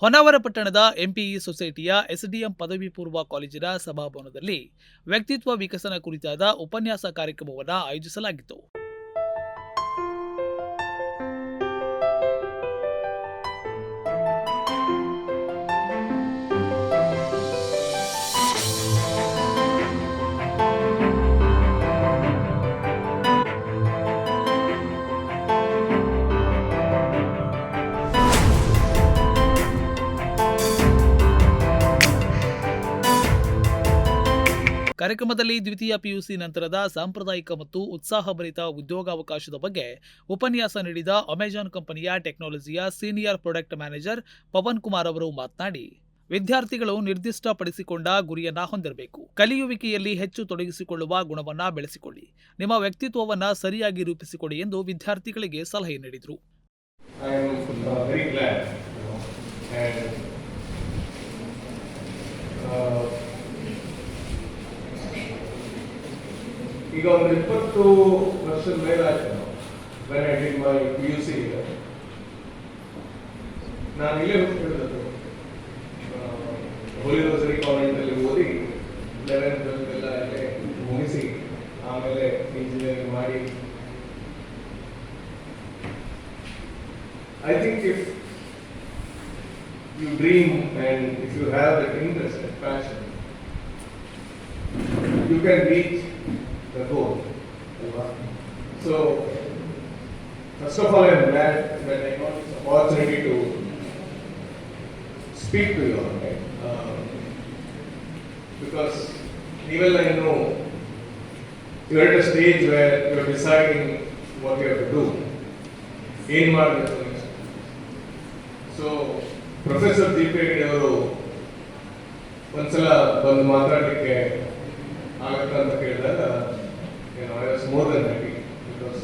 ಹೊನ್ನಾವರ ಪಟ್ಟಣದ ಎಂಪಿಇ ಸೊಸೈಟಿಯ ಎಸ್ಡಿಎಂ ಪದವಿ ಪೂರ್ವ ಕಾಲೇಜಿನ ಸಭಾಭವನದಲ್ಲಿ ವ್ಯಕ್ತಿತ್ವ ವಿಕಸನ ಕುರಿತಾದ ಉಪನ್ಯಾಸ ಕಾರ್ಯಕ್ರಮವನ್ನು ಆಯೋಜಿಸಲಾಗಿತ್ತು. ಕಾರ್ಯಕ್ರಮದಲ್ಲಿ ದ್ವಿತೀಯ ಪಿಯುಸಿ ನಂತರದ ಸಾಂಪ್ರದಾಯಿಕ ಮತ್ತು ಉತ್ಸಾಹಭರಿತ ಉದ್ಯೋಗಾವಕಾಶದ ಬಗ್ಗೆ ಉಪನ್ಯಾಸ ನೀಡಿದ ಅಮೆಜಾನ್ ಕಂಪನಿಯ ಟೆಕ್ನಾಲಜಿಯ senior product manager Pavan Kumar ಅವರು ಮಾತನಾಡಿ, ವಿದ್ಯಾರ್ಥಿಗಳು ನಿರ್ದಿಷ್ಟಪಡಿಸಿಕೊಂಡ ಗುರಿಯನ್ನ ಹೊಂದಿರಬೇಕು. ಕಲಿಯುವಿಕೆಯಲ್ಲಿ ಹೆಚ್ಚು ತೊಡಗಿಸಿಕೊಳ್ಳುವ ಗುಣವನ್ನ ಬೆಳೆಸಿಕೊಳ್ಳಿ. ನಿಮ್ಮ ವ್ಯಕ್ತಿತ್ವವನ್ನ ಸರಿಯಾಗಿ ರೂಪಿಸಿಕೊಡಿ ಎಂದು ವಿದ್ಯಾರ್ಥಿಗಳಿಗೆ ಸಲಹೆ ನೀಡಿದರು. ಈಗ ಒಂದು ಇಪ್ಪತ್ತು ವರ್ಷದ ಮೇಲಾಯ್ತು when I did my P U C ನಾನು ಇಲ್ಲೇ ಹೋಗ್ತಿರೋದು ಹೋಲಿ ರೋಸರಿ ಕಾನ್ವೆಂಟಲ್ಲಿ ಓದಿ ಲೆವೆನ್ ಟ್ವೆಲ್ತ್ ಎಲ್ಲ ಅಲ್ಲೇ ಮುಗಿಸಿ ಆಮೇಲೆ ಇಂಜಿನಿಯರಿಂಗ್ ಮಾಡಿ. I think if you dream and if you have that passion, you can reach the goal. ಅಲ್ವಾ? So, first of all, I am glad that I got this opportunity to speak to you all, right? Um, because even I know you're at a stage where you're deciding what you have to do. ಏನ್ ಮಾಡಬೇಕು next so professor ದೀಪೇಗೌಡ ಅವರು ಒಂದ್ಸಲ ಬಂದು ಮಾತಾಡಲಿಕ್ಕೆ ಆಗತ್ತಾ ಅಂತ ಕೇಳಿದಾಗ ಏನು I was more than happy because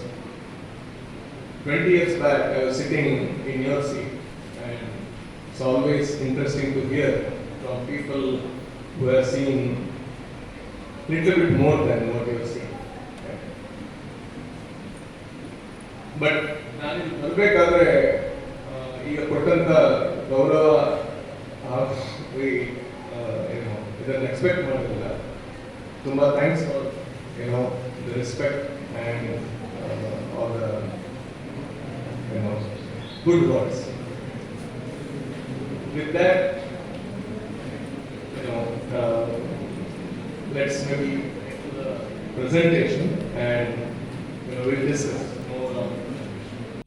twenty years back I was sitting in your seat and it's always interesting to hear from people who are seen little bit more than what you seen but ನಾನು ಬರಬೇಕಾದ್ರೆ ಈಗ ಕೊಟ್ಟಂತ ಗೌರವ ಆ, ಈ, ಆ, ಏನು ಇದನ್ನು ಎಕ್ಸ್ಪೆಕ್ಟ್ ಮಾಡೋದಿಲ್ಲ ತುಂಬ ಥ್ಯಾಂಕ್ಸ್ ಫಾರ್ ಏನೋ the respect and uh, all the you know, good words. With that, you know, uh, let's maybe presentation and you know, we'll discuss.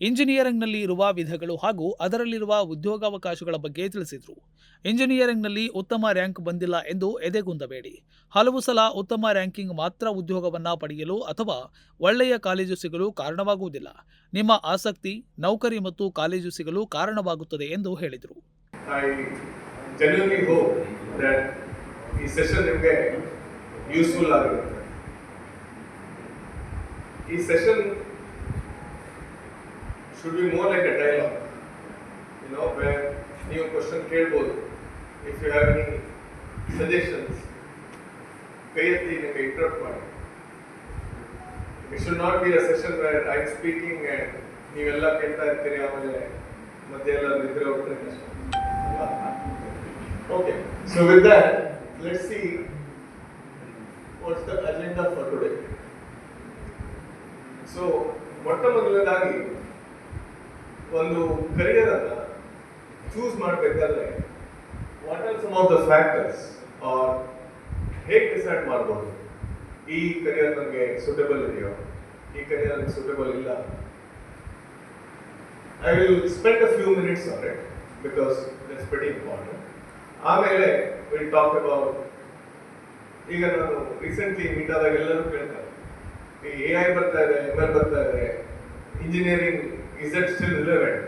ಇಂಜಿನಿಯರಿಂಗ್ನಲ್ಲಿ ಇರುವ ವಿಧಗಳು ಹಾಗೂ ಅದರಲ್ಲಿರುವ ಉದ್ಯೋಗಾವಕಾಶಗಳ ಬಗ್ಗೆ ತಿಳಿಸಿದರು. ಇಂಜಿನಿಯರಿಂಗ್ನಲ್ಲಿ ಉತ್ತಮ ರ್ಯಾಂಕ್ ಬಂದಿಲ್ಲ ಎಂದು ಎದೆಗುಂದಬೇಡಿ. ಹಲವು ಸಲ ಉತ್ತಮ ರ್ಯಾಂಕಿಂಗ್ ಮಾತ್ರ ಉದ್ಯೋಗವನ್ನು ಪಡೆಯಲು ಅಥವಾ ಒಳ್ಳೆಯ ಕಾಲೇಜು ಸಿಗಲು ಕಾರಣವಾಗುವುದಿಲ್ಲ. ನಿಮ್ಮ ಆಸಕ್ತಿ, ನೌಕರಿ ಮತ್ತು ಕಾಲೇಜು ಸಿಗಲು ಕಾರಣವಾಗುತ್ತದೆ ಎಂದು ಹೇಳಿದರು. ಈ session should be more like a dialogue you know where ನೀವು ಕ್ವಶನ್ ಕೇಳ್ಬೋದು. If you have any suggestions ಕೈ ಎತ್ತಿ ನಿಮಗೆ ಇಂಟ್ರಪ್ಟ್ ಮಾಡಿ. It should not be a session where I am speaking and ನೀವೆಲ್ಲ ಕೇಳ್ತಾ ಇರ್ತೀರಿ ಆಮೇಲೆ ಮತ್ತೆ ಎಲ್ಲ ನಿದ್ರೆ ಹೋಗ್ತಾರೆ okay so with that, let's see what's the agenda for today. So, ಮೊಟ್ಟ ಮೊದಲನೇದಾಗಿ ಒಂದು ಕರಿಯರ್ ಅನ್ನ ಚೂಸ್ ಮಾಡಬೇಕಾದ್ರೆ what are some of the factors are ಹೇಗೆ ಡಿಸೈಡ್ ಮಾಡ್ಬೋದು? ಈ ಕರಿಯರ್ ನನಗೆ ಸೂಟಬಲ್ ಇದೆಯೋ? ಈ ಕರಿಯರ್ ನನಗೆ ಸೂಟಬಲ್ ಇಲ್ಲ? I will spend a few minutes on it because it's very important ಆಮೇಲೆ ವಿಲ್ ಟಾಕ್ ಅಬೌಟ್ ಈಗ ನಾನು ರೀಸೆಂಟ್ಲಿ ಮೀಟ್ ಆದಾಗ ಎಲ್ಲರೂ ಕೇಳ್ತಾರೆ, ಈ ಎ ಐ ಬರ್ತಾ ಇದೆ ಎಂ ಎಲ್ ಬರ್ತಾ ಇದೆ engineering Is it still relevant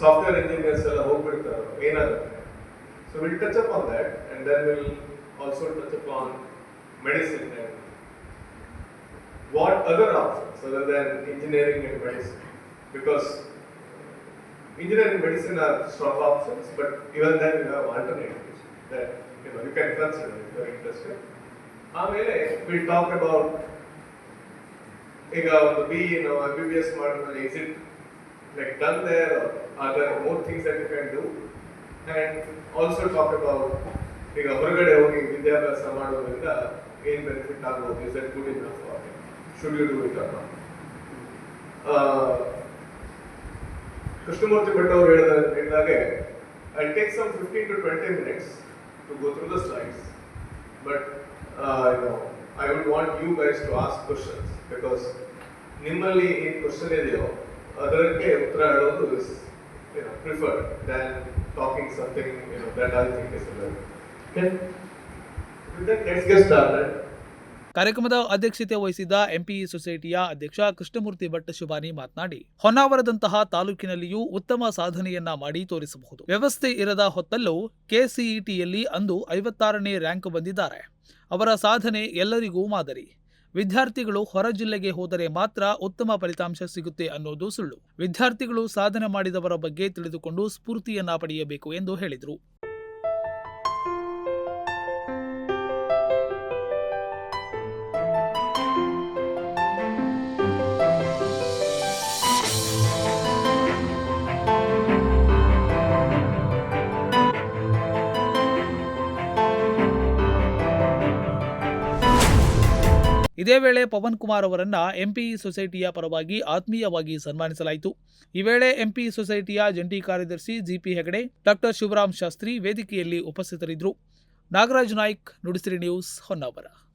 software engineers ಎಲ್ಲ ಹೋಗ್ಬಿಡ್ತಾರೆ ಏನಾಗುತ್ತೆ so will touch up on that and then will also touch up on medicine and what other options other than engineering and medicine? Because engineering and medicine are strong options, but even then you have alternatives that you know you can consider if you're interested. ಆಮೇಲೆ will talk about ಈಗ ಒಂದು B ನಾವು M B B S ಮಾಡಿದ್ರೆ is it like done there are other more things that you can do and also talk about ಈಗ ಹೊರಗಡೆ ಹೋಗಿ ವಿದ್ಯಾಭ್ಯಾಸ ಮಾಡೋದ್ರಿಂದ ಏನು ಬೆನಿಫಿಟ್ ಆಗ್ಬೋದು is that good enough should you do it ಅಲ್ಲ ಕೃಷ್ಣಮೂರ್ತಿ ಭಟ್ ಅವರು ಹೇಳಿದ ಹೇಳಿದಾಗೆ I take some fifteen to twenty minutes to go through the slides but you I would want you guys to ask questions because ನಿಮ್ಮಲ್ಲಿ ಏನು question ಇದೆಯೋ ಅದಕ್ಕೆ ಉತ್ತರ ಹೇಳೋದು is. Okay. With that, let's get started. ಕಾರ್ಯಕ್ರಮದ ಅಧ್ಯಕ್ಷತೆ ವಹಿಸಿದ್ದ ಎಂಪಿಇ ಸೊಸೈಟಿಯ ಅಧ್ಯಕ್ಷ ಕೃಷ್ಣಮೂರ್ತಿ ಭಟ್ ಶಿವಾನಿ ಮಾತನಾಡಿ ಹೊನ್ನಾವರದಂತಹ ತಾಲೂಕಿನಲ್ಲಿಯೂ ಉತ್ತಮ ಸಾಧನೆಯನ್ನ ಮಾಡಿ ತೋರಿಸಬಹುದು ವ್ಯವಸ್ಥೆ ಇರದ ಹೊತ್ತಲ್ಲೂ ಕೆಸಿಇಟಿಯಲ್ಲಿ ಅಂದು ಐವತ್ತಾರನೇ ರ್ಯಾಂಕ್ ಬಂದಿದ್ದಾರೆ ಅವರ ಸಾಧನೆ ಎಲ್ಲರಿಗೂ ಮಾದರಿ ವಿದ್ಯಾರ್ಥಿಗಳು ಹೊರ ಜಿಲ್ಲೆಗೆ ಹೋದರೆ ಮಾತ್ರ ಉತ್ತಮ ಫಲಿತಾಂಶ ಸಿಗುತ್ತೆ ಅನ್ನೋದು ಸುಳ್ಳು. ವಿದ್ಯಾರ್ಥಿಗಳು ಸಾಧನೆ ಮಾಡಿದವರ ಬಗ್ಗೆ ತಿಳಿದುಕೊಂಡು ಸ್ಫೂರ್ತಿಯನ್ನ ಪಡೆಯಬೇಕು ಎಂದು ಹೇಳಿದರು. ಇದೇ ವೇಳೆ ಪವನ್ ಕುಮಾರ್ ಅವರನ್ನ ಎಂಪಿಇ ಸೊಸೈಟಿಯ ಪರವಾಗಿ ಆತ್ಮೀಯವಾಗಿ ಸನ್ಮಾನಿಸಲಾಯಿತು. ಈ ವೇಳೆ ಎಂಪಿ ಸೊಸೈಟಿಯ ಜಂಟಿ ಕಾರ್ಯದರ್ಶಿ ಜಿಪಿ ಹೆಗಡೆ, ಡಾಕ್ಟರ್ ಶಿವರಾಮ್ ಶಾಸ್ತ್ರಿ ವೇದಿಕೆಯಲ್ಲಿ ಉಪಸ್ಥಿತರಿದ್ದರು. ನಾಗರಾಜ್ ನಾಯ್ಕ್, ನುಡಿಸಿರಿ ನ್ಯೂಸ್ ಹೊನ್ನಾವರ.